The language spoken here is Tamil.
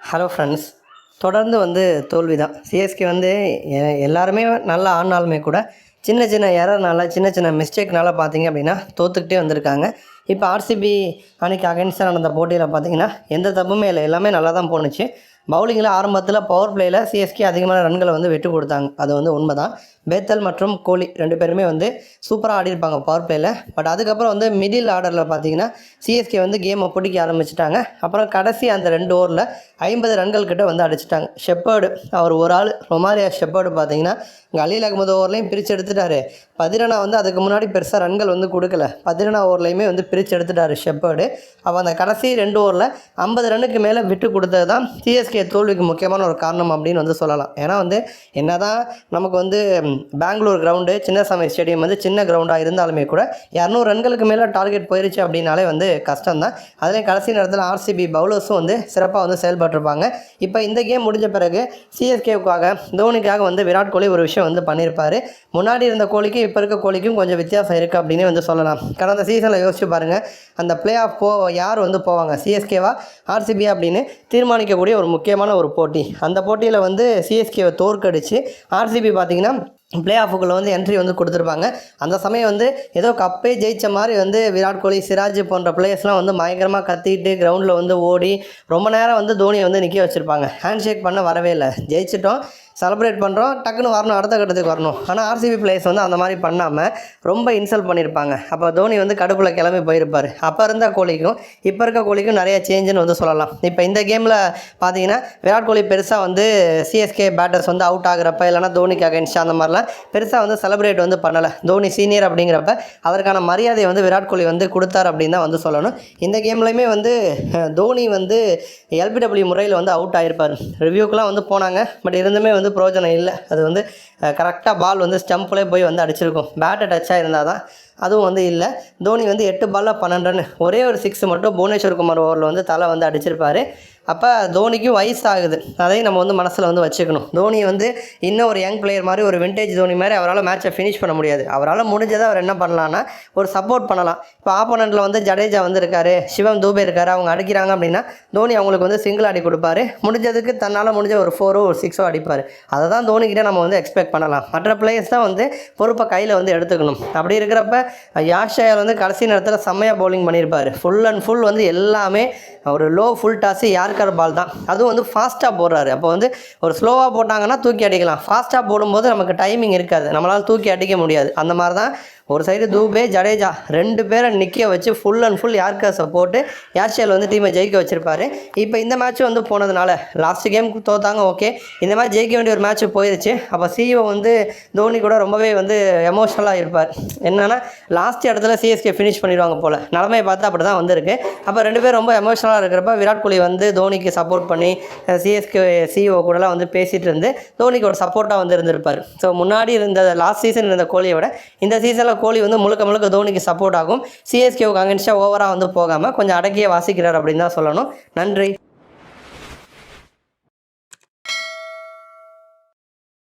ஹலோ ஃப்ரெண்ட்ஸ் தொடர்ந்து வந்து தோல்வி தான் சிஎஸ்கே வந்து எ- எல்லாருமே நல்லா ஆடினாலுமே கூட சின்ன சின்ன எரர்னால சின்ன சின்ன மிஸ்டேக்னால பார்த்தீங்க அப்படின்னா தோத்துக்கிட்டே வந்திருக்காங்க. இப்போ ஆர்சிபி அணிக்கு அகைன்ஸ்டாக நடந்த போட்டியில் பார்த்தீங்கன்னா எந்த தப்புமே இல்லை. எல்லாமே நல்லா தான் போணுச்சு பவுலிங்கில் ஆரம்பத்தில் பவர் பிளேயில் சிஎஸ்கே அதிகமான ரன்களை வந்து விட்டு கொடுத்தாங்க. அது வந்து உண்மை தான் பேத்தல் மற்றும் கோலி ரெண்டு பேருமே வந்து சூப்பராக ஆடிருப்பாங்க பவர் பிளேயில் பட் அதுக்கப்புறம் வந்து மிடில் ஆர்டரில் பார்த்தீங்கன்னா சிஎஸ்கே வந்து கேமை பிடிக்க ஆரம்பிச்சிட்டாங்க. அப்புறம் கடைசி அந்த ரெண்டு ஓவரில் ஐம்பது ரன்கள் கிட்ட வந்து அடிச்சிட்டாங்க. ஷெப்பர்டு அவர் ஒரு ஆள். ரொமாரியா ஷெப்பர்டு பார்த்தீங்கன்னா இங்கே அகமது ஓவர்லையும் பிரித்து எடுத்துட்டாரு. பதிரனா வந்து அதுக்கு முன்னாடி பெருசாக ரன்கள் வந்து கொடுக்கல. பதிரனா ஓவர்லையுமே வந்து பிரி பிரித்து எடுத்துட்டாரு ஷெப்பர்டு. அப்போ அந்த கடைசி ரெண்டு ஓவரில் ஐம்பது ரன்னுக்கு மேலே விட்டு கொடுத்தது தான் சிஎஸ்கே தோல்விக்கு முக்கியமான ஒரு காரணம் அப்படின்னு வந்து சொல்லலாம். ஏன்னா வந்து என்ன தான் நமக்கு வந்து பெங்களூர் கிரவுண்டு சின்னசாமி ஸ்டேடியம் வந்து சின்ன கிரவுண்டாக இருந்தாலுமே கூட இரநூறு ரன்களுக்கு மேலே டார்கெட் போயிருச்சு அப்படின்னாலே வந்து கஷ்டம் தான் அதுலேயும் கடைசி நேரத்தில் ஆர்சிபி பவுலர்ஸும் வந்து சிறப்பாக வந்து செயல்பட்டிருப்பாங்க. இப்போ இந்த கேம் முடிஞ்ச பிறகு சிஎஸ்கேவுக்காக தோனிக்காக வந்து விராட் கோலி ஒரு விஷயம் வந்து பண்ணியிருப்பார். முன்னாடி இருந்த கோலிக்கும் இப்போ இருக்க கோலிக்கும் கொஞ்சம் வித்தியாசம் இருக்குது அப்படின்னு வந்து சொல்லலாம். கடந்த சீசனில் யோசிச்சு பாருங்கள் அந்த பிளே ஆஃப் போ யார் வந்து போவாங்க? சிஎஸ்கேவா ஆர்சிபியா அப்படின்னு தீர்மானிக்கக்கூடிய ஒரு முக்கியமான ஒரு போட்டி. அந்த போட்டியில் வந்து சிஎஸ்கேவை தோற்கடிச்சு ஆர்சிபி பார்த்தீங்கன்னா பிளே ஆஃபுக்குள்ளே வந்து என்ட்ரி வந்து கொடுத்துருப்பாங்க. அந்த சமயம் வந்து ஏதோ கப்பே ஜெயித்த மாதிரி வந்து விராட் கோலி சிராஜ் போன்ற பிளேயர்ஸ்லாம் வந்து பயங்கரமாக கத்திட்டு கிரவுண்டில் வந்து ஓடி ரொம்ப நேரம் வந்து தோனியை வந்து நிற்க வச்சுருப்பாங்க. ஹேண்ட் ஷேக் பண்ண வரவே இல்லை. ஜெயிச்சிட்டோம். செலிப்ரேட் பண்ணுறோம் டக்குன்னு வரணும் அடுத்த கட்டத்துக்கு வரணும். ஆனால் ஆர்சிபி பிளேயர்ஸ் வந்து அந்த மாதிரி பண்ணாமல் ரொம்ப இன்சல்ட் பண்ணியிருப்பாங்க. அப்போ தோனி வந்து கடுப்பில் கிளம்பி போயிருப்பார். அப்போ இருந்த கோலிக்கும் இப்போ இருக்க கோலிக்கும் நிறைய சேஞ்சுன்னு வந்து சொல்லலாம். இப்போ இந்த கேமில் பார்த்தீங்கன்னா விராட் கோலி பெருசாக வந்து சிஎஸ்கே பேட்டர்ஸ் வந்து அவுட் ஆகுறப்ப இல்லைனா தோனிக்கு அகைன்ஸ்ட் அந்த மாதிரிலாம் பெருசாக வந்து செலிப்ரேட் வந்து பண்ணலை. தோனி சீனியர் அப்படிங்கிறப்ப அதற்கான மரியாதையை வந்து விராட் கோலி வந்து கொடுத்தார் அப்படின்னு தான் வந்து சொல்லணும். இந்த கேம்லையுமே வந்து தோனி வந்து எல்பிடபிள்யூ முறையில் வந்து அவுட் ஆகிருப்பார் ரிவ்யூக்கெலாம் வந்து போனாங்க. பட் இருந்துமே வந்து பிரயோஜனம் இல்லை. அது வந்து கரெக்டாக பால் வந்து ஸ்டம்ப்லேயே போய் வந்து அடிச்சிருக்கும். பேட்டை டச்சாக இருந்தால் தான் அதுவும் வந்து இல்லை. தோனி வந்து எட்டு பாலில் பன்னெண்டு ரன் ஒரே ஒரு சிக்ஸ் மட்டும் புவனேஸ்வர் குமார் ஓவரில் வந்து தலை வந்து அடிச்சிருப்பாரு. அப்போ தோனிக்கும் வயசு ஆகுது அதையும் நம்ம வந்து மனசில் வந்து வச்சுக்கணும். தோனி வந்து இன்னும் ஒரு யங் பிளேயர் மாதிரி ஒரு விண்டேஜ் தோனி மாதிரி அவரால் மேட்ச்சை ஃபினிஷ் பண்ண முடியாது. அவரால் முடிஞ்சதை அவர் என்ன பண்ணலான்னா ஒரு சப்போர்ட் பண்ணலாம். இப்போ ஆப்போனண்ட்டில் வந்து ஜடேஜா வந்து இருக்காரு சிவம் தூபே இருக்காரு அவங்க அடிக்கிறாங்க அப்படின்னா தோனி அவங்களுக்கு வந்து சிங்கிள் அடி கொடுப்பாரு. முடிஞ்சதுக்கு தன்னால் முடிஞ்ச ஒரு ஃபோரோ ஒரு சிக்ஸோ அடிப்பார். அதை தான் தோனிக்கிட்டே நம்ம வந்து எக்ஸ்பெக்ட் பண்ணலாம். மற்ற பிளேயர்ஸ் தான் வந்து பொறுப்பை கையில் வந்து எடுத்துக்கணும். அப்படி இருக்கிறப்ப யாஷாயர் வந்து கடைசி நேரத்தில் செம்மையாக பவுலிங் பண்ணியிருப்பார். ஃபுல் அண்ட் ஃபுல் வந்து எல்லாமே ஒரு லோ ஃபுல் டாஸு யாருக்கார் பால் தான். அதுவும் வந்து ஃபாஸ்ட்டாக போடுறாரு. அப்போ வந்து ஒரு ஸ்லோவாக போட்டாங்கன்னா தூக்கி அடிக்கலாம். ஃபாஸ்ட்டாக போடும்போது நமக்கு டைமிங் இருக்காது. நம்மளால் தூக்கி அடிக்க முடியாது. அந்த மாதிரி தான் ஒரு சைடு தூபே ஜடேஜா ரெண்டு பேரை நிற்க வச்சு ஃபுல் அண்ட் ஃபுல் யார்கர்ஸை சப்போர்ட்டு யார்ஷேல் வந்து டீமை ஜெயிக்க வச்சிருப்பாரு. இப்போ இந்த மேட்ச் வந்து போனதுனால லாஸ்ட் கேம் தோத்தாங்க ஓகே இந்த மாதிரி ஜெயிக்க வேண்டிய ஒரு மேட்ச் போயிடுச்சு அப்போ சிஓ வந்து தோனி கூட ரொம்பவே வந்து எமோஷ்னலாக இருப்பார். என்னென்னா லாஸ்ட் இடத்துல சிஎஸ்கே ஃபினிஷ் பண்ணிடுவாங்க போல். நிலமையை பார்த்தா அப்படி தான் வந்திருக்கு. அப்போ ரெண்டு பேரும் ரொம்ப எமோஷ்னலாக இருக்கிறப்ப விராட் கோலி வந்து தோனிக்கு சப்போர்ட் பண்ணி சிஎஸ்கே சிஇஓ கூடலாம் வந்து பேசிகிட்டு இருந்து தோனிக்கு ஒரு சப்போர்ட்டாக வந்து இருந்திருப்பார். ஸோ முன்னாடி இருந்த லாஸ்ட் சீசன் இருந்த கோலியை விட இந்த சீசனில் கோலி வந்து முழுக்க முழுக்க தோனிக்கு சப்போர்ட் ஆகும். சிஎஸ்கேவுக்கு அகேன்ஸ்டாக ஓவராக வந்து போகாமல் கொஞ்சம் அடக்கியே வாசிக்கிறார் அப்படின்னு தான் சொல்லணும். நன்றி.